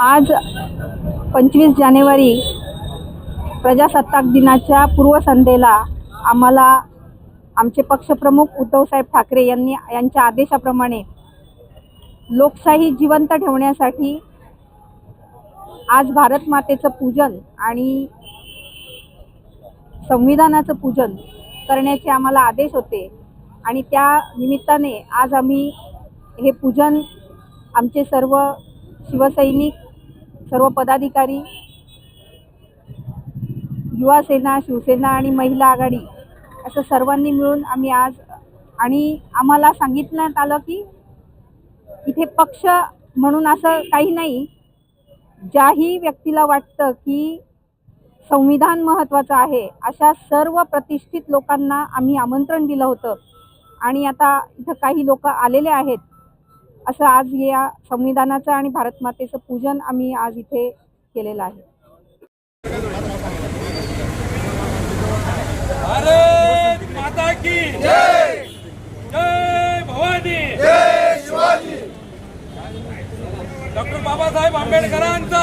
आज पंचवीस जानेवारी प्रजासत्ताक दिनाच्या पूर्वसंध्येला आम्हाला आमचे पक्षप्रमुख उद्धवसाहेब ठाकरे यांनी यांच्या आदेशाप्रमाणे लोकशाही जिवंत ठेवण्यासाठी आज भारत मातेचं पूजन आणि संविधानाचं पूजन करण्याचे आम्हाला आदेश होते. आणि त्या निमित्ताने आज आम्ही हे पूजन आमचे सर्व शिवसैनिक सर्व पदाधिकारी युवा सेना शिवसेना आणि महिला आघाडी असं सर्वांनी मिळून आम्ही आज आणि आम्हाला सांगितण्यात आलं की इथे पक्ष म्हणून असं काही नाही. ज्याही व्यक्तीला वाटतं की संविधान महत्त्वाचं आहे अशा सर्व प्रतिष्ठित लोकांना आम्ही आमंत्रण दिलं होतं. आणि आता इथं काही लोक आलेले आहेत. असं आज या संविधानाचं आणि भारतमातेचं पूजन आम्ही आज इथे केलेलं आहे. भारत माता की जय! जय भवानी! जय शिवाजी! डॉक्टर बाबासाहेब आंबेडकरांचा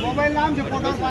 मोबाईल लांब